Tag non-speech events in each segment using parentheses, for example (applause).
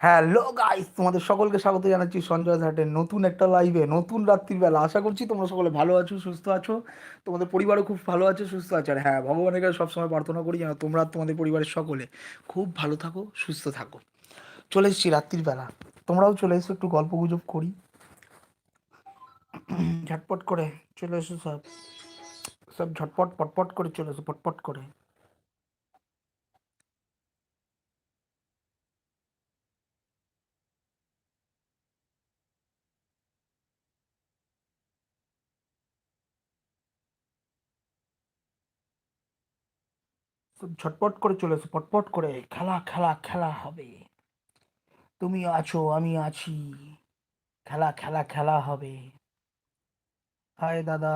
Hello guys, তোমাদের সকলকে স্বাগত জানাচ্ছি সঞ্জয় ঘাটের নতুন একটা লাইভে নতুন রাত্রির বেলা আশা করছি তোমরা সকলে ভালো আছো, সুস্থ আছো। তোমাদের পরিবারও খুব ভালো আছে, সুস্থ আছে। আর হ্যাঁ ভগবানের কাছে সবসময় প্রার্থনা করি যেন তোমরা, তোমাদের পরিবারের সকলে খুব ভালো থাকো, সুস্থ থাকো। চলে এসেছি রাত্রির বেলা তোমরাও চলে এসো, একটু গল্প গুজব করি। ঝটপট করে চলে এসো সব। সব ঝটপট, পটপট করে চলে এসো, পটপট করে। সব ঝটপট করে চলে এসো, পটপট করে, খেলা খেলা খেলা হবে। তুমি আছো আমি আছি। খেলা খেলা খেলা হবে। হায় দাদা।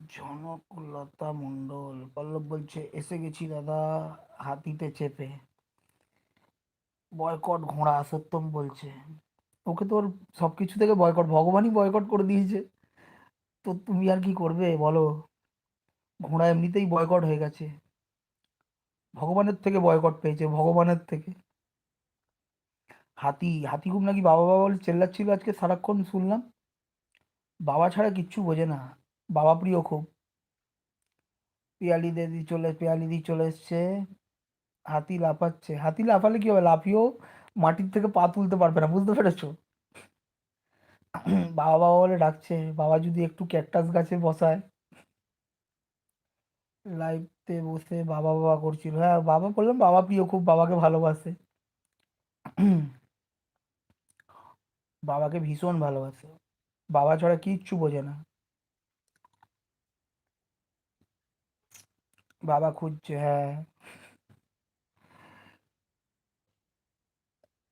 জনকলতা মণ্ডল, পল্লব বলছে, এসে গেছি দাদা, হাতিতে চেপে। বয়কট ঘোড়া, সত্যম বলছে, ওকে তো ওর সব কিছু থেকে বয়কট, ভগবানই বয়কট করে দিয়েছে। তো তুমি আর কি করবে বলো? ঘোড়া এমনিতেই বয়কট হয়ে গেছে। ভগবানের থেকে বয়কট পেয়েছে, ভগবানের থেকে। হাতি হাতি খুব নাকি বাবা বাবা বলে চেল্লাচ্ছিল আজকে সারাক্ষণ শুনলাম। বাবা ছাড়া কিচ্ছু বোঝে না, বাবা প্রিয় খুব। পেয়ালি দিদি চলে, পেয়ালি দি চলে এসছে। হাতি লাফাচ্ছে, হাতি লাফালে কি হবে? লাফিয়েও মাটির থেকে পা তুলতে পারবে না, বুঝতে পেরেছ? বাবা বাবা বলে ডাকছে, বাবা যদি একটু ক্যাকটাস গাছে বসায়। লাইভতে বসে বাবা বাবা করছিল। হ্যাঁ বাবা বললাম বাবা প্রিয়, খুব বাবাকে ভালোবাসে। বাবাকে ভীষণ ভালোবাসে। বাবা ছাড়া কিচ্ছু বোঝে না। বাবা খুঁজছে হ্যাঁ।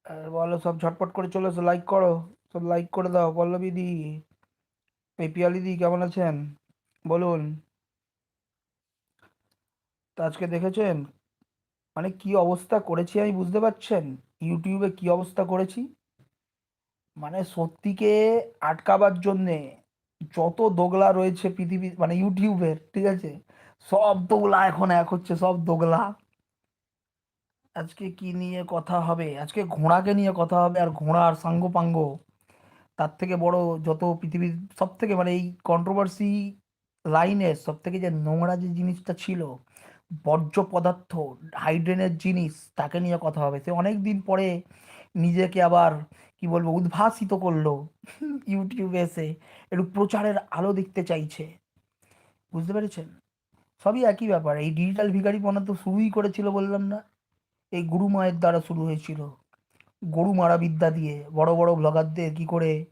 আর বলো, সব ঝটপট করে চলে এসো লাইক করো। সব লাইক করে দাও। পল্লবী দি এই পিয়ালি দি, কেমন আছেন? বলুন। তো আজকে দেখেছেন? মানে কি অবস্থা করেছি আমি বুঝতে পারছেন? ইউটিউবে কি অবস্থা করেছি? মানে সত্যিকে আটকাবার জন্যে যত দোগলা রয়েছে পৃথিবী মানে ইউটিউবের ঠিক আছে? সব দোগলা এখন এক হচ্ছে, সব দোগলা। আজকে কি নিয়ে কথা হবে? আজকে ঘোড়াকে নিয়ে কথা হবে আর ঘোড়ার সাঙ্গপাঙ্গ। তার থেকে বড় যত পৃথিবীর সব থেকে মানে এই কন্ট্রোভার্সি লাইনের সব থেকে যে নোংরা যে জিনিসটা ছিল বর্জ্য পদার্থ হাইড্রেনের জিনিস, তাকে নিয়ে কথা হবে। সে অনেক দিন পরে নিজেকে আবার, কি বলব, উদ্ভাসিত করল। ইউটিউবে এসে একটু প্রচারের আলো দেখতে চাইছে। বুঝতে পেরেছেন? সবই একই ব্যাপার। এই ডিজিটাল ভিখারিপনা তো শুরুই করেছিল বললাম না? এই গুরু মায়ের দ্বারা শুরু হয়েছিল। গরু মারা বিদ্যা দিয়ে। বড় বড় ব্লগারদের কি করে,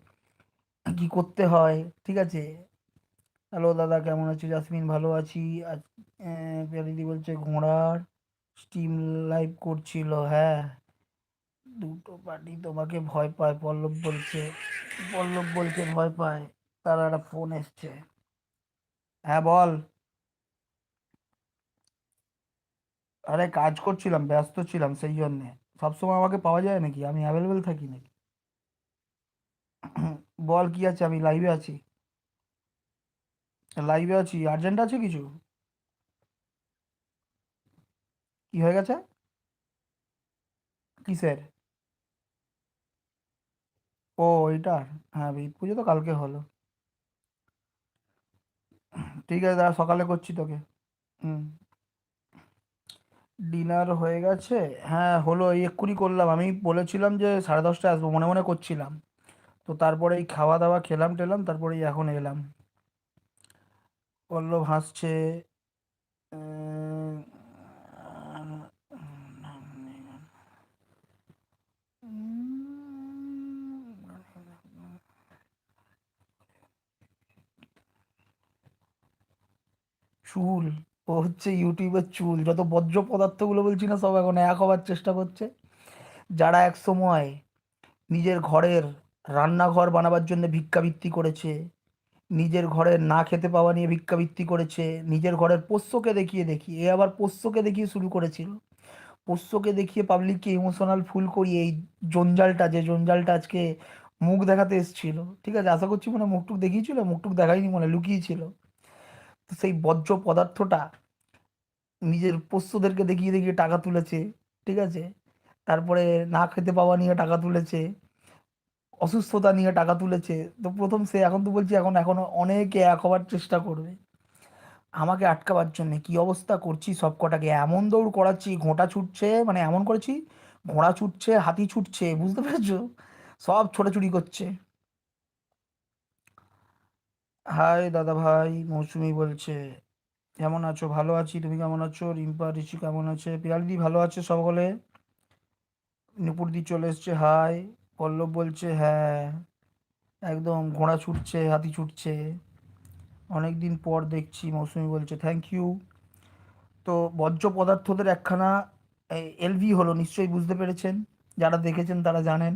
কি করতে হয়, ঠিক আছে? হ্যালো দাদা, কেমন আছো? জাসমিন ভালো আছি। দিদি বলছে ঘোড়ার স্টিম লাইভ করছিল হ্যাঁ। দুটো পার্টি তোমাকে ভয় পায়, পল্লব বলছে। পল্লব বলছে ভয় পায়, তার একটা ফোন এসছে। হ্যাঁ বল। আরে, কাজ করছিলাম, ব্যস্ত ছিলাম সেই জন্যে। সবসময় আমাকে পাওয়া যায় নাকি? আমি অ্যাভেলেবেল থাকি নাকি? বল, কি আছে? আমি লাইভে আছি। লাইভে আছি। আর্জেন্ট আছে কিছু? কি হয়ে গেছে? কিসের? ও এইটার হ্যাঁ ঈদ পুজো তো কালকে হলো। ঠিক আছে দাদা সকালে করছি তোকে। হুম। ডিনার হয়ে গেছে। হ্যাঁ হলো, এই এক্ষুনি করলাম। আমি বলেছিলাম যে সাড়ে দশটায় আসব, মনে মনে করছিলাম। তো তারপরে এই খাওয়া দাওয়া খেলাম টেলাম, তারপরে এখন এলাম। পল্লব হাসছে চুল, ও হচ্ছে ইউটিউবের চুল। যত বজ্র পদার্থগুলো বলছি না, সব এখন এক হবার চেষ্টা করছে। যারা এক সময় নিজের ঘরের রান্নাঘর বানাবার জন্য ভিক্ষাবৃত্তি করেছে নিজের ঘরের না খেতে পাওয়া নিয়ে ভিক্ষাবৃত্তি করেছে, নিজের ঘরের পোষ্যকে দেখিয়ে দেখিয়ে, এ আবার পোষ্যকে দেখিয়ে শুরু করেছিল। পোষ্যকে দেখিয়ে পাবলিককে ইমোশনাল ফুল করিয়ে এই জঞ্জালটা, যে জঞ্জালটা আজকে মুখ দেখাতে এসেছিল, ঠিক আছে? আশা করছি মনে মুখটুক দেখিয়েছিল, মুখটুক দেখায়নি মনে লুকিয়েছিল। তো সেই বর্জ্য পদার্থটা নিজের পোষ্যদেরকে দেখিয়ে দেখিয়ে টাকা তুলেছে, ঠিক আছে? তারপরে না খেতে পাওয়া নিয়ে টাকা তুলেছে অসুস্থতা নিয়ে টাকা তুলেছে। তো প্রথম সে এখন তো বলছি, এখন, এখনও অনেকে এক হবার চেষ্টা করবে। আমাকে আটকাবার জন্য কি অবস্থা করছি সব কটাকে এমন দৌড় করাচ্ছি, ঘোঁটা ছুটছে মানে এমন করেছি, ঘোড়া ছুটছে, হাতি ছুটছে, বুঝতে পেরেছ? সব ছোটাছুটি করছে। হাই দাদা ভাই, মৌসুমি বলছে, কেমন আছো? ভালো আছি, তুমি কেমন আছো? রিম্পা, ঋষি কেমন আছে? পিয়ালিদি ভালো আছে সকলে নুপুরদি চলে এসছে, হাই। পল্লব বলছে হ্যাঁ একদম ঘোড়া ছুটছে, হাতি ছুটছে। অনেক দিন পর দেখছি, মৌসুমি বলছে থ্যাংক ইউ তো বর্জ্য পদার্থদের একখানা এলভি হলো, নিশ্চয়ই বুঝতে পেরেছেন। যারা দেখেছেন তারা জানেন।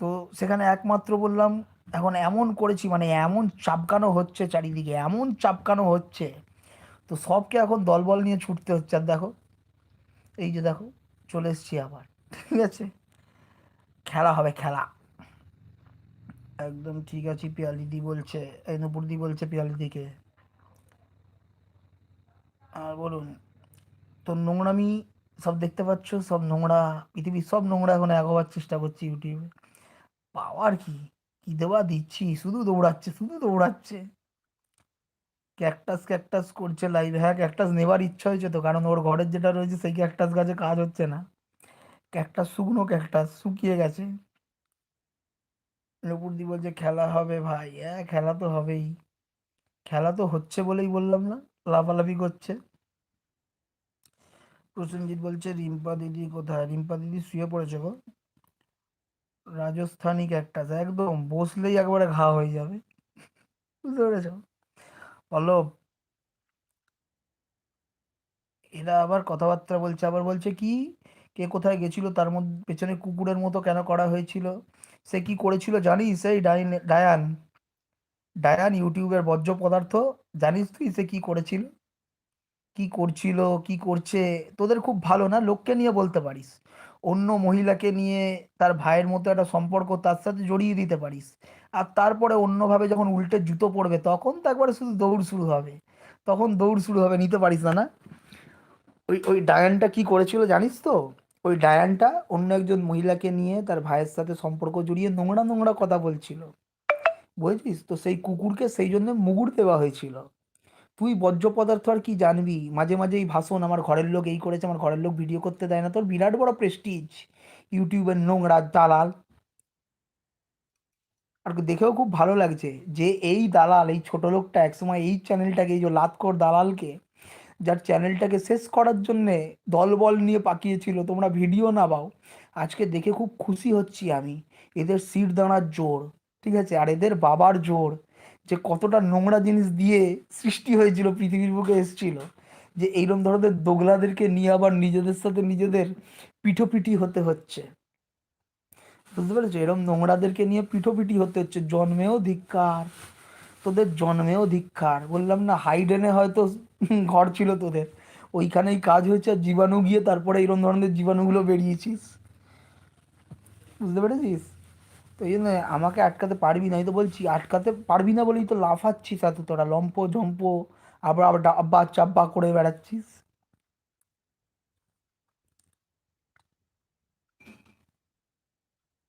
তো সেখানে একমাত্র বললাম, এখন এমন করেছি মানে এমন চাপকানো হচ্ছে চারিদিকে, এমন চাপকানো হচ্ছে। তো সবকে এখন দলবল নিয়ে ছুটতে হচ্ছে। আর দেখো, এই যে দেখো, চলে এসছি আবার, ঠিক আছে? খেলা হবে, খেলা। একদম ঠিক আছে পিয়ালিদি বলছে, এই নুপুরদি বলছে পিয়ালিদিকে আর বলুন, তো নোংরামি সব দেখতে পাচ্ছ, সব নোংরা, পৃথিবীর সব নোংরা এখন এগোবার চেষ্টা করছি ইউটিউবে। পাওয়ার কি? কি দেওয়া দিচ্ছি? শুধু দৌড়াচ্ছে শুধু দৌড়াচ্ছে। ক্যাকটাস ক্যাকটাস করছে লাইভ হ্যাঁ ক্যাকটাস নেবার ইচ্ছা হয়েছে তো, কারণ ওর ঘরের যেটা রয়েছে, সেই ক্যাকটাস গাছে কাজ হচ্ছে না। ক্যাকটাস শুকনো ক্যাকটাস শুকিয়ে গেছে। নপুরদি বলছে, খেলা হবে ভাই হ্যাঁ খেলা তো হবেই। খেলা তো হচ্ছে বলেই বললাম না, লাফালাফি করছে। প্রসেনজিৎ বলছে, রিম্পা দিদি কোথায়? রিম্পা দিদি শুয়ে পড়েছে গো। রাজস্থানি ক্যাকটাস একদম বসলেই একবারে ঘা হয়ে যাবে। বুঝতে পেরেছ? পল্লব এরা আবার কথাবার্তা বলছে, আবার বলছে কি? কে কোথায় গেছিল, তার মধ্যে পেছনে কুকুরের মতো কেন করা হয়েছিল, সে কি করেছিল জানিস সেই ডাইন, ডায়ান ডায়ান ইউটিউবের বর্জ্য পদার্থ, জানিস তুই সে কি করেছিল? কি করছিল, কি করছে, তোদের খুব ভালো না? লোককে নিয়ে বলতে পারিস, অন্য মহিলাকে নিয়ে তার ভাইয়ের মতো একটা সম্পর্ক তার সাথে জড়িয়ে দিতে পারিস, আর তারপরে অন্যভাবে যখন উল্টে জুতো পড়বে তখন তো একবারে শুধু দৌড় শুরু হবে, তখন দৌড় শুরু হবে, নিতে পারিস না না? ওই ওই ডায়ানটা কি করেছিল জানিস তো? ওই ডায়ানটা অন্য একজন মহিলাকে নিয়ে তার ভাইয়ের সাথে সম্পর্ক জড়িয়ে নোংরা নোংরা কথা বলছিল। বুঝেছিস? তো সেই কুকুরকে সেই জন্য মুগুর দেওয়া হয়েছিল। তুই বর্জ্য পদার্থ আর কি জানবি? মাঝে মাঝে এই ভাষণ আমার ঘরের লোক এই করেছে, আমার ঘরের লোক ভিডিও করতে দেয় না। তোর বিরাট বড় প্রেস্টিজ ইউটিউবের নোংরা দালাল। আর দেখেও খুব ভালো লাগছে যে এই দালাল, এই ছোট লোকটা একসময় এই চ্যানেলটাকে এই যে লাতকর দালালকে যার চ্যানেলটাকে শেষ করার জন্যে দলবল নিয়ে পাকিয়েছিল, তোমরা ভিডিও না পাও। আজকে দেখে খুব খুশি হচ্ছি আমি। এদের সিট দাঁড়ার জোর, ঠিক আছে? আর এদের বাবার জোর যে কতটা নোংরা জিনিস দিয়ে সৃষ্টি হয়েছিল, পৃথিবীর বুকে এসেছিল। যে এইরকম ধরনের দোগলাদেরকে নিয়ে আবার নিজেদের সাথে নিজেদের পিঠোপিঠি হতে হচ্ছে। বুঝতে পেরেছ? এরকম নোংরাদেরকে নিয়ে পিঠোপিঠি হতে হচ্ছে। জন্মেও ধিক্কার। তোদের জন্মেও ধিক্কার। বললাম, না হাইডেনে হয়তো ঘর ছিল তোদের। ওইখানেই কাজ হয়েছে আর জীবাণু গিয়ে তারপরে এরকম ধরনের জীবাণুগুলো বেরিয়েছিস। বুঝতে পেরেছিস? তো এই জন্য আমাকে আটকাতে পারবি না। আমি তো বলছি, আটকাতে পারবি না বলেই তো লাফাচ্ছিস এত তোরা। লম্প, ঝম্প, আবার আবার ডাব্বা, চাব্বা করে বেড়াচ্ছিস।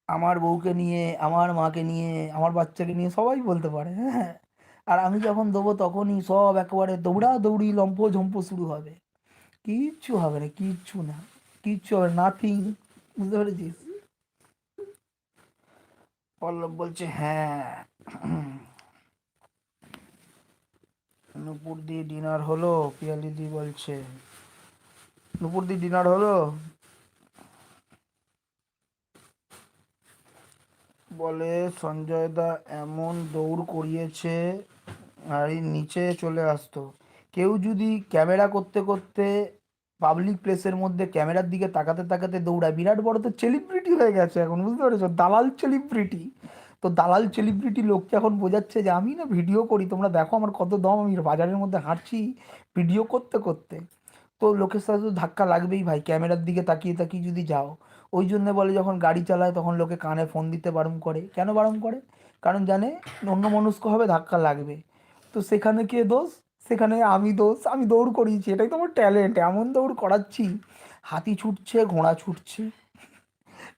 আমার বউকে নিয়ে, আমার মাকে নিয়ে, আমার বাচ্চাকে নিয়ে সবাই বলতে পারে। হ্যাঁ। আর আমি যখন দেবো তখনই সব একেবারে দৌড়া দৌড়ি লম্প ঝম্প শুরু হবে। কিচ্ছু হবে না, কিচ্ছু না, কিচ্ছু হবে নাথিং বুঝতে পেরেছিস? পল্লব বলছে হ্যাঁ। নুপুর দি ডিনার হলো পিয়ালি দি বলছে। নুপুর দি ডিনার হলো? বলে, সঞ্জয় দা এমন দৌড় করিয়েছে আর এই নিচে চলে আসতো। কেউ যদি ক্যামেরা করতে করতে পাবলিক প্লেসের মধ্যে ক্যামেরার দিকে তাকাতে তাকাতে দৌড়ায়, বিরাট বড় তো সেলিব্রিটি হয়ে গেছে এখন, বুঝতে পেরেছ? দালাল সেলিব্রিটি তো দালাল সেলিব্রিটি লোককে এখন বোঝাচ্ছে যে, আমি না ভিডিও করি, তোমরা দেখো আমার কত দম, আমি বাজারের মধ্যে হাঁটছি ভিডিও করতে করতে। তো লোকের সাথে তো ধাক্কা লাগবেই ভাই, ক্যামেরার দিকে তাকিয়ে তাকিয়ে যদি যাও। ওই জন্য বলে যখন গাড়ি চালায় তখন লোকে কানে ফোন দিতে বারণ করে। কেন বারণ করে? কারণ জানে অন্য মনস্ক হবে ধাক্কা লাগবে। তো সেখানে কে দোষ? সেখানে আমি দোষ, আমি দৌড় করিয়েছি, এটাই তো আমার ট্যালেন্ট এমন দৌড় করাচ্ছি, হাতি ছুটছে, ঘোড়া ছুটছে,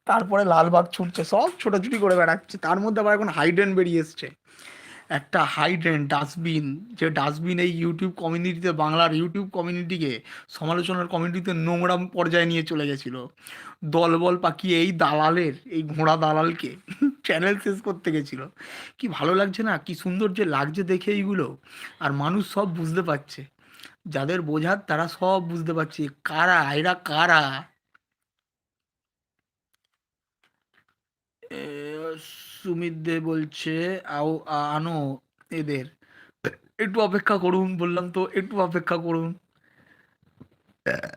তারপরে লালবাগ ছুটছে, সব ছোটাছুটি করে বেড়াচ্ছে, তার মধ্যে আবার এখন হাইডেন বেরিয়ে এসছে। একটা হাইড্রেন ডাস্টবিন, যে ডাস্টবিন এই ইউটিউব কমিউনিটিতে, বাংলার ইউটিউব কমিউনিটিকে সমালোচনার কমিউনিটিতে নোংরা পর্যায়ে নিয়ে চলে গেছিল। দলবল পাকিয়ে এই দালালের, এই ঘোড়া দালালকে (laughs) চ্যানেল শেষ করতে গেছিল। কি ভালো লাগছে না? কি সুন্দর যে লাগছে দেখে এইগুলো। আর মানুষ সব বুঝতে পারছে। যাদের বোঝার, তারা সব বুঝতে পারছে। কারা? এরা কারা? সুমিত দে বলছে, আও আনো এদের। একটু অপেক্ষা করুন, বললাম তো, একটু অপেক্ষা করুন।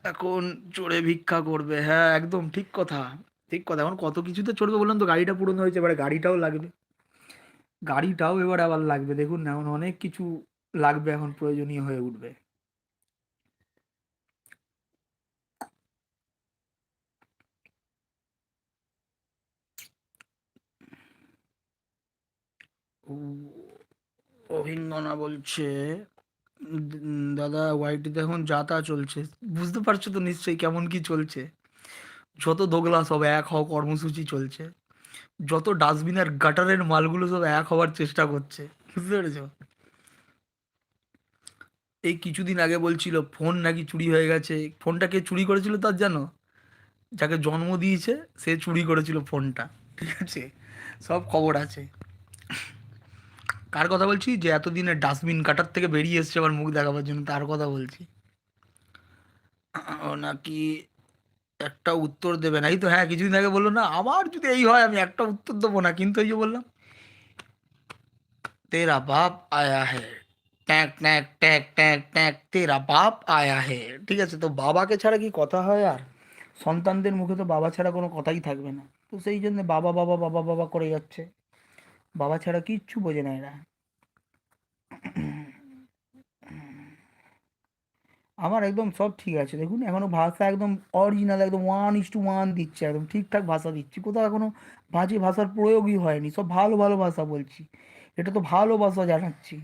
এখন চড়ে ভিক্ষা করবে। হ্যাঁ একদম ঠিক কথা ঠিক কথা। এখন কত কিছুতে চড়বে বললাম তো, গাড়িটা পুরনো হয়েছে, এবারে গাড়িটাও লাগবে। গাড়িটাও এবার আবার লাগবে। দেখুন না এখন অনেক কিছু লাগবে, এখন প্রয়োজনীয় হয়ে উঠবে। অভিঙ্গনা বলছে, দাদা ওয়াইটিতে এখন যা তা চলছে। বুঝতে পারছ তো নিশ্চয়ই কেমন কি চলছে। যত দোগলা সব এক হওয়া কর্মসূচি চলছে। যত ডাস্টবিনের গাটারের মালগুলো সব এক হওয়ার চেষ্টা করছে। বুঝতে পেরেছ? এই কিছুদিন আগে বলছিল, ফোন নাকি চুরি হয়ে গেছে। ফোনটা কে চুরি করেছিল তার জানো? যাকে জন্ম দিয়েছে, সে চুরি করেছিল ফোনটা। ঠিক আছে? সব খবর আছে। কার কথা বলছি? যে এতদিনে ডাস্টবিন কাটার থেকে বেরিয়ে এসছে আবার মুখ দেখাবার জন্য, তার কথা বলছি। নাকি একটা উত্তর দেবে না? এই তো হ্যাঁ কিছুদিন আগে বলল, না আবার যদি এই হয়, আমি একটা উত্তর দেবো না। কিন্তু এই যে বললাম, তেরা বাপ আয়া হে ট্যাঁক ট্যাঁক ট্যাঁক ট্যাঁক ট্যাঁক, তেরা বাপ আয়া হে ঠিক আছে, তো বাবাকে ছাড়া কি কথা হয় আর? সন্তানদের মুখে তো বাবা ছাড়া কোনো কথাই থাকবে না। তো সেই জন্য বাবা বাবা বাবা বাবা করে যাচ্ছে। বাবা ছাড়া কিচ্ছু বোঝে না এরা। আমার একদম সব ঠিক আছে, দেখুন, এখনও ভাষা একদম অরিজিনাল একদম ওয়ান ইস টু ওয়ান দিচ্ছে, একদম ঠিকঠাক ভাষা দিচ্ছি। কোথাও এখনও বাজে ভাষার প্রয়োগই হয়নি, সব ভালো ভালো ভাষা বলছি। এটা তো ভালো ভাষা জানাচ্ছি।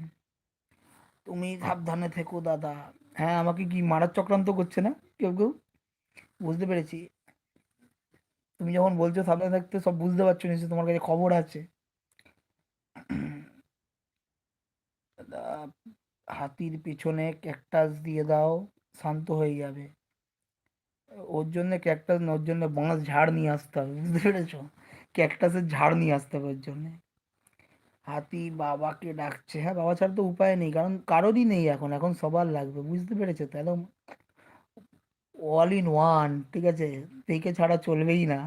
তুমি সাবধানে থেকো, দাদা। হ্যাঁ আমাকে কি মারার চক্রান্ত করছে না কেউ কেউ? বুঝতে পেরেছি। তুমি যখন বলছো সাবধানে থাকতে, সব বুঝতে পারছ, নিশ্চয়ই তোমার কাছে খবর আছে দাদা হাতির পিছনে ক্যাকটাস দিয়ে দাও, শান্ত হয়ে যাবে। ওর জন্য ক্যাকটাস ওর জন্য বাঁশ ঝাড় নিয়ে আসতে হবে, বুঝতে পেরেছ? ক্যাকটাসের ঝাড় নিয়ে আসতে হবে ওর জন্য। হাতি বাবাকে ডাকছে। হ্যাঁ বাবা ছাড়া তো উপায় নেই, কারণ কারোরই নেই এখন এখন সবার লাগবে, বুঝতে পেরেছ? তাহলে অল ইন ওয়ান ঠিক আছে? দেখে ছাড়া চলবেই না।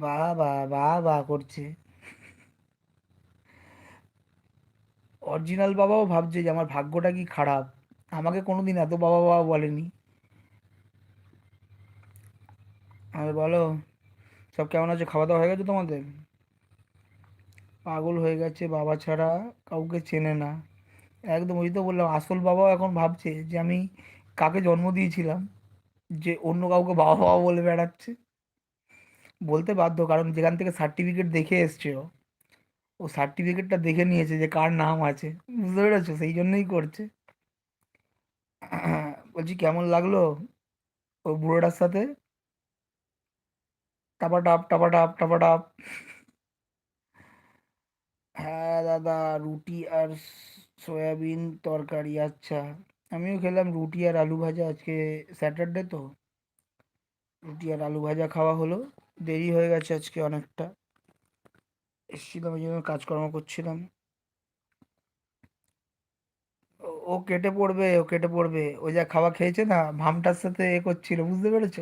বা বা বা বা করছে। অরিজিনাল বাবাও ভাবছে যে আমার ভাগ্যটা কি খারাপ। আমাকে কোনোদিন এত বাবা বাবা বলেনি। আর বলো, সব কেমন আছে? খাওয়া দাওয়া হয়ে গেছে তোমাদের? পাগল হয়ে গেছে বাবা ছাড়া, কাউকে চেনে না। একদম ওই তো বললাম, আসল বাবাও এখন ভাবছে যে আমি কাকে জন্ম দিয়েছিলাম, যে অন্য কাউকে বাবা বাবা বলে বেড়াচ্ছে। বলতে বাধ্য, কারণ যেখান থেকে সার্টিফিকেট দেখে এসছে ও। ও সার্টিফিকেটটা দেখে নিয়েছে যে কার নাম আছে। বুঝতে পেরেছ? সেই জন্যই করছে। বলছি, কেমন লাগল ও বুড়োটার সাথে? টাপা টাপ টাপা টাপ টাপা টাপ। হ্যাঁ দাদা, রুটি আর সয়াবিন তরকারি আচ্ছা। আমিও খেলাম রুটি আর আলু ভাজা আজকে স্যাটারডে তো। রুটি আর আলু ভাজা খাওয়া হলো। দেরি হয়ে গেছে আজকে অনেকটা। এসেছিলাম, ওই জন্য কাজকর্ম করছিলাম। ও- কেটে পড়বে, ও কেটে পড়বে। ও যা খাওয়া খেয়েছে না, ভামটার সাথে এ করছিল, বুঝতে পেরেছ?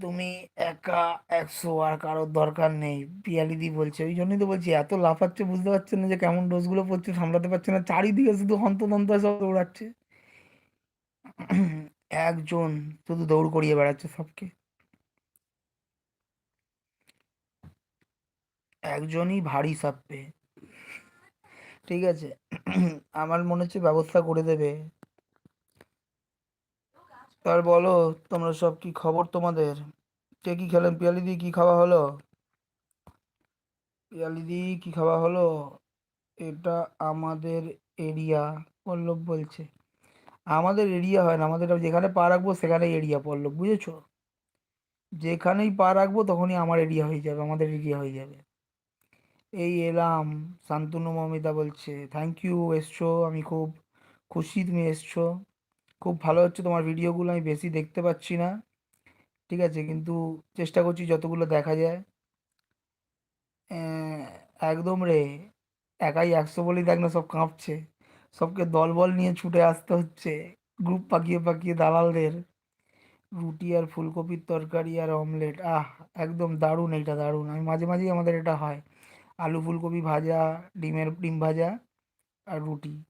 তুমি একা, একশো আর কারোর দরকার নেই পিয়ালিদি বলছে। ওই জন্যই তো বলছি, এত লাফাচ্ছে, বুঝতে পারছেন না যে কেমন ডোজগুলো পড়ছে, সামলাতে পারছে না, চারিদিকে শুধু হন্তদন্ত সব দৌড়াচ্ছে। একজন শুধু দৌড় করিয়ে বেড়াচ্ছে সবকে। একজনই ভারী সাপে ঠিক আছে? আমার মনে হচ্ছে ব্যবস্থা করে দেবে। আর বলো, তোমরা সব কি খবর তোমাদের? কে কি খেলেন? পিয়ালিদি কি খাওয়া হলো? পিয়ালিদি কি খাওয়া হলো? এটা আমাদের এরিয়া, পল্লব বলছে। আমাদের এরিয়া হয় না, আমাদের যেখানে পা রাখব সেখানেই এরিয়া পল্লব, বুঝেছ? যেখানেই পা রাখব তখনই আমার এরিয়া হয়ে যাবে, আমাদের এরিয়া হয়ে যাবে। এই এলাম, শান্তনু মমিতা বলছে থ্যাংক ইউ এসছো, আমি খুব খুশি তুমি এসছো। খুব ভালো হচ্ছে তোমার ভিডিওগুলো, আমি বেশি দেখতে পাচ্ছি না। ঠিক আছে, কিন্তু চেষ্টা করছি যতগুলো দেখা যায়। একদম রে, একাই একশো বলেই দেখ না, সব কাঁপছে। সবকে দলবল নিয়ে ছুটে আসতে হচ্ছে, গ্রুপ পাকিয়ে পাকিয়ে দালালদের। রুটি আর ফুলকপির তরকারি আর অমলেট, আহ, একদম দারুণ, এইটা দারুণ। আমি মাঝে মাঝেই আমাদের এটা হয়। আলু ফুলকপি ভাজা, ডিমের ডিম ভাজা আর রুটি।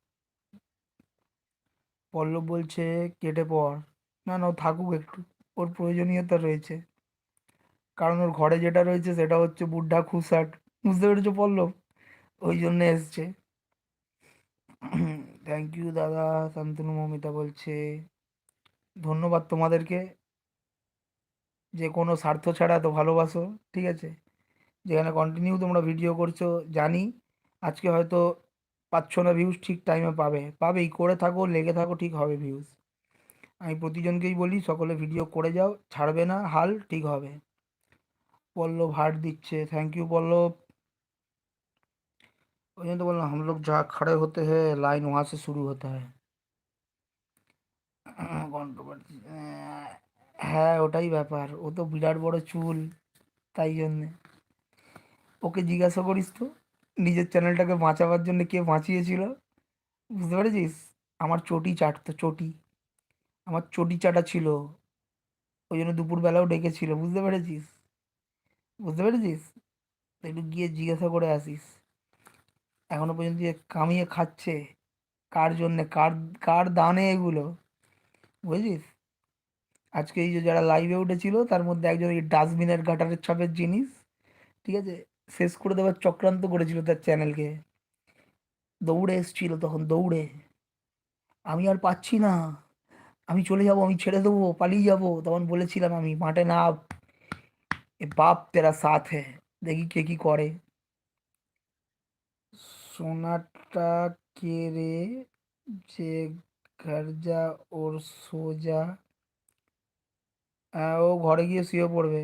পল্লব বলছে, কেটে পড় না না থাকুক একটু। ওর প্রয়োজনীয়তা রয়েছে। কারণ ওর ঘরে যেটা রয়েছে সেটা হচ্ছে বুড্ঢা খুসাট। বুঝতে পেরেছ পল্লব? ওই জন্য এসছে। থ্যাংক ইউ দাদা। শান্তনু, মমিতা বলছে, ধন্যবাদ তোমাদেরকে। যে কোনো স্বার্থ ছাড়া এত ভালোবাসো, ঠিক আছে? যেখানে কন্টিনিউ তোমরা ভিডিও করছ, জানি। আজকে হয়তো পাচ্ছ না ভিউজ ঠিক টাইমে পাবে। পাবেই, করে থাকো, লেগে থাকো, ঠিক হবে ভিউজ আমি প্রতিজনকেই বলি, সকলে ভিডিও করে যাও, ছাড়বে না, হাল, ঠিক হবে। পল্লব হাট দিচ্ছে থ্যাংক ইউ পল্লব। ওই জন্য তো বললাম हम যা जहाँ হতে होते লাইন लाइन वहाँ से शुरू होता হ্যাঁ ওটাই ব্যাপার। ও তো বিরাট বড় চুল, তাই জন্যে। ওকে জিজ্ঞাসা করিস তো, নিজের চ্যানেলটাকে বাঁচাবার জন্য কে বাঁচিয়েছিল? বুঝতে পেরেছিস? আমার চটি চাটতো চটি। আমার চটি চাটা ছিল, ওই জন্য দুপুরবেলাও ডেকেছিল, বুঝতে পেরেছিস? বুঝতে পেরেছিস? একটু গিয়ে জিজ্ঞাসা করে আসিস। এখনও পর্যন্ত যে কামিয়ে খাচ্ছে, কার জন্যে, কার কার দানে এগুলো? বুঝেছিস? আজকে এই যে যারা লাইভে উঠেছিল, তার মধ্যে একজন এই ডাস্টবিনের গাটারের ছাপের জিনিস, ঠিক আছে? শেষ করে দেওয়ার চক্রান্ত করেছিল তার চ্যানেলকে দৌড়ে এসছিল তখন, দৌড়ে। আমি আর পাচ্ছি না। আমি চলে যাব, আমি ছেড়ে দেবো, পালিয়ে যাব। তখন বলেছিলাম আমি, মাঠে না বাপ তেরা সাথ হ্যাঁ দেখি কে কি করে। সোনাটা কে রে? যে ঘর যা ওর সোজা ও ঘরে গিয়ে শুয়ে পড়বে।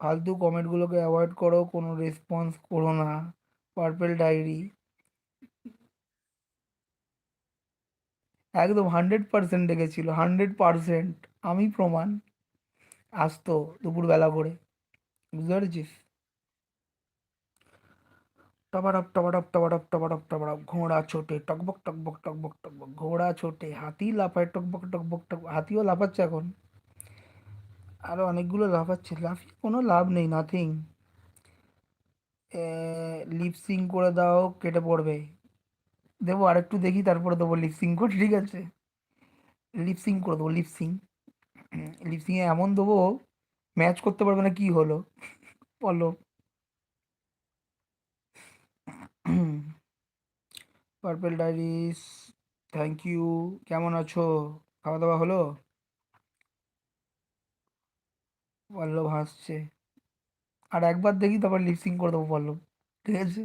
ফালতু কমেন্টগুলোকে অ্যাভয়েড করো, কোনো রেসপন্স করো না। পার্পেল ডায়েরি একদম হান্ড্রেড পার্সেন্ট ডেকেছিল হান্ড্রেড পার্সেন্ট আমি প্রমাণ। আসতো দুপুরবেলা করে বুঝতে পেরেছিস? টপাটপ টপাটপ টপাটপ টপাটপ টপাটপ। ঘোড়া ছোটে, টকবক টকবক টকবক টকবক। ঘোড়া ছোটে, হাতি লাফায়, টকবক টকবক টক হাতিও লাফাচ্ছে এখন। আরও অনেকগুলো লাফাচ্ছে লাফিয়ে কোনো লাভ নেই নাথিং লিপসিং করে দাও, কেটে পড়বে। দেবো আরেকটু দেখি, তারপরে দেবো লিপসিং করে ঠিক আছে? লিপসিং করে দেবো লিপসিং লিপসিংয়ে এমন দেবো ম্যাচ করতে পারবে না, কি হলো? বলো। পার্পেল ডাইরিস থ্যাংক ইউ কেমন আছো? খাওয়া দাওয়া হলো? পল্লব হাসছে। আর একবার দেখি তারপর লিপসিং করে দেবো পল্লব, ঠিক আছে?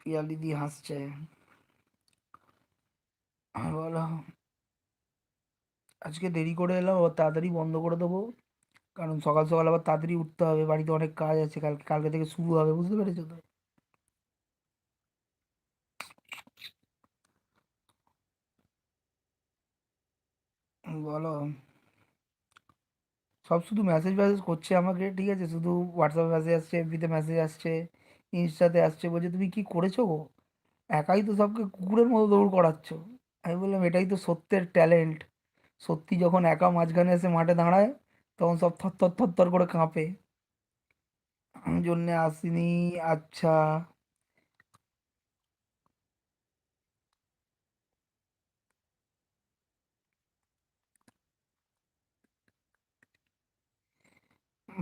পিয়াল দিদি হাসছে। বলো, আজকে দেরি করে এলাম আবার তাড়াতাড়ি বন্ধ করে দেবো। কারণ সকাল সকাল আবার তাড়াতাড়ি উঠতে হবে, বাড়িতে অনেক কাজ আছে, কালকে কালকে থেকে শুরু হবে, বুঝতে পেরেছ তো? বলো। সব শুধু মেসেজ মেসেজ করছে আমাকে, ঠিক আছে? শুধু হোয়াটসঅ্যাপে মেসেজ আসছে এফবিতে মেসেজ আসছে ইনস্টাতে আসছে, বলছে, তুমি কি করেছ গো? একাই তো সবকে কুকুরের মতো দৌড় করাচ্ছ। আমি বললাম, এটাই তো সত্যের ট্যালেন্ট সত্যি যখন একা মাঝখানে এসে মাঠে দাঁড়ায়, তখন সব থরথর থরথর করে কাঁপে। জন্যে আসিনি আচ্ছা।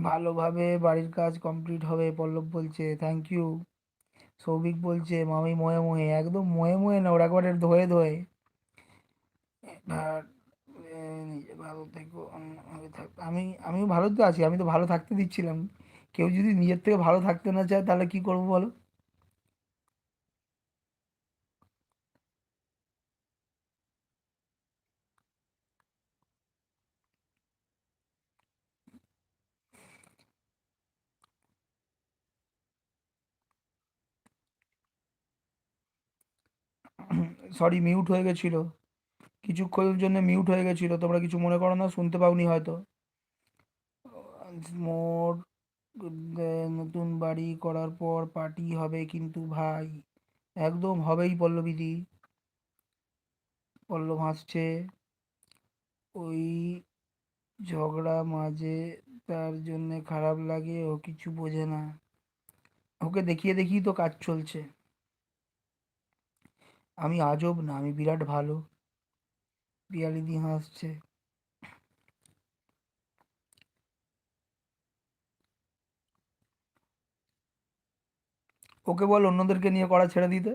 ভালোভাবে বাড়ির কাজ কমপ্লিট হবে, পল্লব বলছে থ্যাংক ইউ সৌভিক বলছে, মামি ময়ে ময়ে, একদম ময়ে ময়ে না, ওরা একবারে ধোয়ে ধোয়ে। নিজে ভালো থেকো, আমি আমি ভালো তো আছি, আমি তো ভালো থাকতে দিচ্ছিলাম। কেউ যদি নিজের থেকে ভালো থাকতে না চায়, তাহলে কি করব বলো? (clears throat) সরি মিউট হয়ে গেছিল। কিছুক্ষণের জন্য মিউট হয়ে গেছিল, তোমরা কিছু মনে করো না, শুনতে পাওনি হয়তো। মোর নতুন বাড়ি করার পর পার্টি হবে কিন্তু ভাই, একদম হবেই পল্লবীদি। পল্লব হাসছে। ওই ঝগড়া মাঝে তার জন্যে খারাপ লাগে, ও কিছু বোঝে না। ওকে দেখিয়ে দেখিয়ে তো কাজ চলছে। আমি আজব না, আমি বিরাট ভালো। পিয়ালিদি হাসছে। ওকে বল অন্যদেরকে নিয়ে করা ছেড়ে দিতে।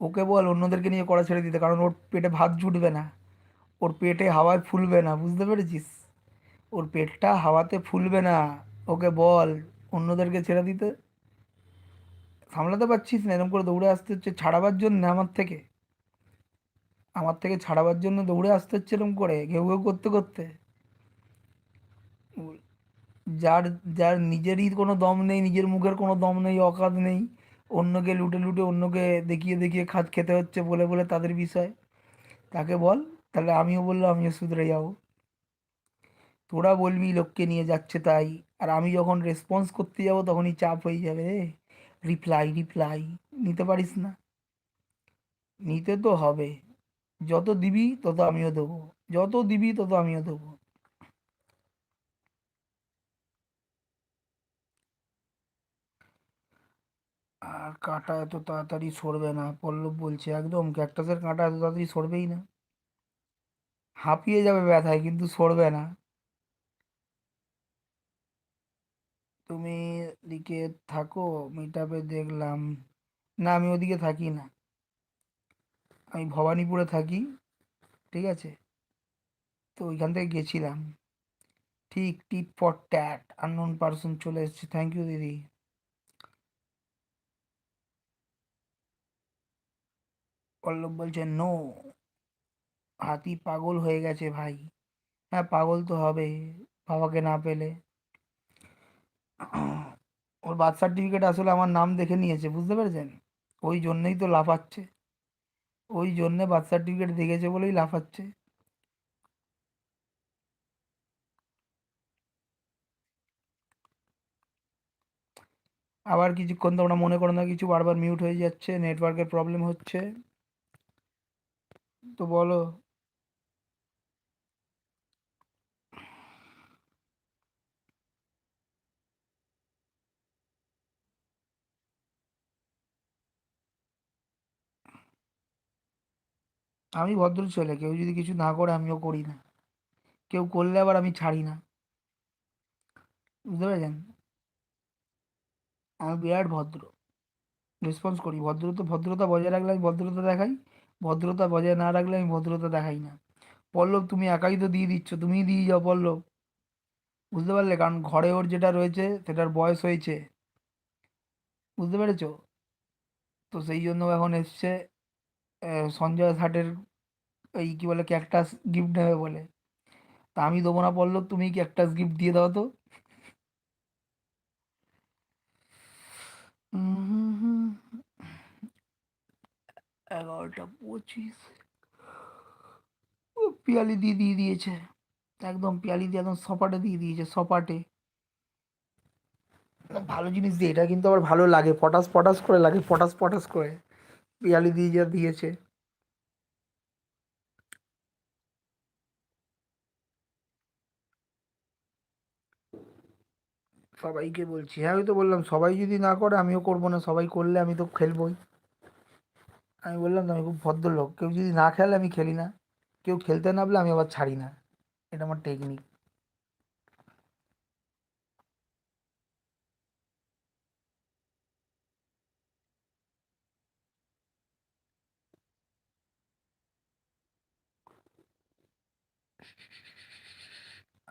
ওকে বল অন্যদেরকে নিয়ে করা ছেড়ে দিতে, কারণ ওর পেটে ভাত জুটবে না। ওর পেটে হাওয়ায় ফুলবে না, বুঝতে পেরেছিস? ওর পেটটা হাওয়াতে ফুলবে না। ওকে বল অন্যদেরকে ছেড়ে দিতে। সামলাতে পারছিস না এরকম করে দৌড়ে আসতে হচ্ছে, ছাড়াবার জন্য আমার থেকে। আমার থেকে ছাড়াবার জন্য দৌড়ে আসতে হচ্ছে এরকম করে, ঘেউ ঘেউ করতে করতে। যার যার নিজেরই কোনো দম নেই, নিজের মুখের কোনো দম নেই, অকাত নেই, অন্যকে লুটে লুটে, অন্যকে দেখিয়ে দেখিয়ে খাত খেতে হচ্ছে বলে বলে তাদের বিষয়, তাকে বল, তাহলে আমিও বলল আমিও শুধরে যাব। তোরা বলবি লোককে নিয়ে যাচ্ছে তাই, আর আমি যখন রেসপন্স করতে যাব তখনই চাপ হয়ে যাবে রিপ্লাই রিপ্লাই নিতে পারিস না। নিতে তো হবে। যত দিবি তত আমিও দেবো। যত দিবি তত আমিও দেবো। আর কাঁটা এত তাড়াতাড়ি সরবে না, পল্লব বলছে। একদম ক্যাকটাসের কাঁটা এত তাড়াতাড়ি সরবেই না। হাঁপিয়ে যাবে ব্যথায়, কিন্তু সরবে না। তুমি দিকে থাকো মিটাপে দেখলাম। না, আমি ওদিকে থাকি না। আমি ভবানীপুরে থাকি, ঠিক আছে? তো ওইখান থেকে গেছিলাম। ঠিক tit for tat unknown person চলে এসেছে। থ্যাংক ইউ দিদি। পল্লব বলছে নো হাতি পাগল হয়ে গেছে ভাই। হ্যাঁ পাগল তো হবে, বাবাকে না পেলে। ওর বার্থ সার্টিফিকেট আসলে আমার নাম দেখে নিয়েছে, বুঝতে পেরেছেন? ওই জন্যেই তো লাফাচ্ছে। ওই জন্যে বার্থ সার্টিফিকেট দেখেছে বলেই লাফাচ্ছে। আবার কিছুক্ষণ তোমরা মনে করো না, কিছু বারবার মিউট হয়ে যাচ্ছে নেটওয়ার্কের প্রবলেম হচ্ছে। তো বলো আমি ভদ্র ছেলে, কেউ যদি কিছু না করে আমিও করি না। কেউ করলে আবার আমি ছাড়ি না। বুঝতে পেরেছেন? আমি বিরাট ভদ্র। রেসপন্স করি, ভদ্রতা ভদ্রতা বজায় রাখলে আমি ভদ্রতা দেখাই, ভদ্রতা বজায় না রাখলে আমি ভদ্রতা দেখাই না। পল্লব, তুমি একাই তো দিয়ে দিচ্ছ, তুমিই দিয়ে যাও পল্লব। বুঝতে পারলে? কারণ ঘরে ওর যেটা রয়েছে, সেটার বয়স হয়েছে। বুঝতে পেরেছ? তো সেই জন্য এখন এসছে। সঞ্জয় ঘাটের এই কি বলে ক্যাকটাস গিফট নেবে বলে। তা আমি দেবো না বলল, তুমি ক্যাকটাস গিফট দিয়ে দাও তো। এগারোটা পঁচিশ। পিয়ালি দিয়ে দিয়ে দিয়েছে। একদম পিয়ালি দিয়ে, একদম সপাটে দিয়ে দিয়েছে, সপাটে। ভালো জিনিস দিয়ে, এটা কিন্তু আবার ভালো লাগে পটাস পটাস করে লাগে পটাস পটাস করে। পিয়ালি দিয়ে যা দিয়েছে। সবাইকে বলছি হ্যাঁ আমি তো বললাম, সবাই যদি না করে আমিও করব না, সবাই করলে আমি তো খেলবই। আমি বললাম তো আমি খুব ভদ্রলোক, কেউ যদি না খেলে আমি খেলি না, কেউ খেলতে নামলে আমি আবার ছাড়ি না। এটা আমার টেকনিক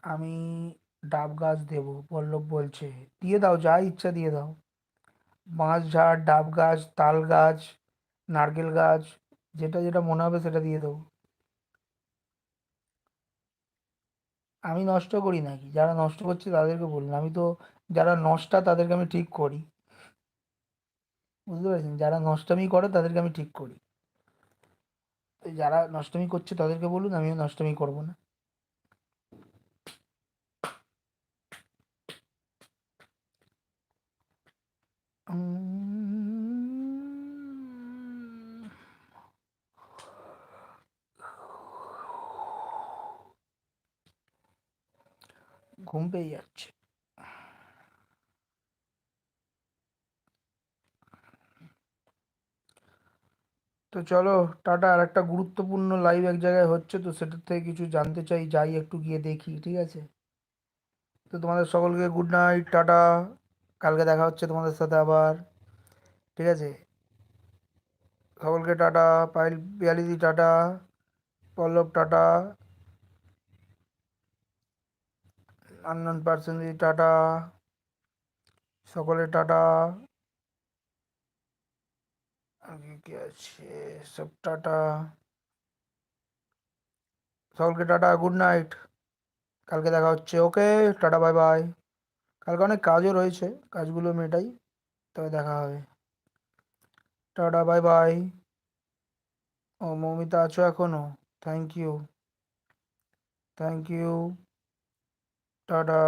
আমি ডাব গাছ দেবো, পল্লব বলছে। দিয়ে দাও, যা ইচ্ছা দিয়ে দাও। বাঁশ ঝাড়, ডাব গাছ, তাল গাছ, নারকেল গাছ, যেটা যেটা মনে হবে সেটা দিয়ে দেবো। আমি নষ্ট করি নাকি? যারা নষ্ট করছে তাদেরকে বলুন। আমি তো, যারা নষ্টা তাদেরকে আমি ঠিক করি। বুঝতে পেরেছেন? যারা নষ্টামি করে তাদেরকে আমি ঠিক করি। যারা নষ্টমী করছে তাদেরকে বলুন, আমিও নষ্টমী করব না। ঘুম পেয়ে যাচ্ছে। তো চলো, টাটা। আর একটা গুরুত্বপূর্ণ লাইভ এক জায়গায় হচ্ছে, তো সেটার থেকে কিছু জানতে চাই, যাই একটু গিয়ে দেখি, ঠিক আছে? তো তোমাদের সকলকে গুড নাইট টাটা। কালকে দেখা হচ্ছে তোমাদের সাথে আবার। ঠিক আছে? সকলকে tata pile বিয়ালিদি tata, Pallab tata unknown person দি টাটা, সকলে টাটা। কি আছে? সব টাটা। সকলকে টাটা, গুড নাইট। কালকে দেখা হচ্ছে, ওকে, টাটা, বাই বাই। কালকে অনেক কাজও রয়েছে, কাজগুলো মেটাই, তবে দেখা হবে। Tata, bye bye. ও, মৌমিতা আছো এখনও? Thank you thank you tata.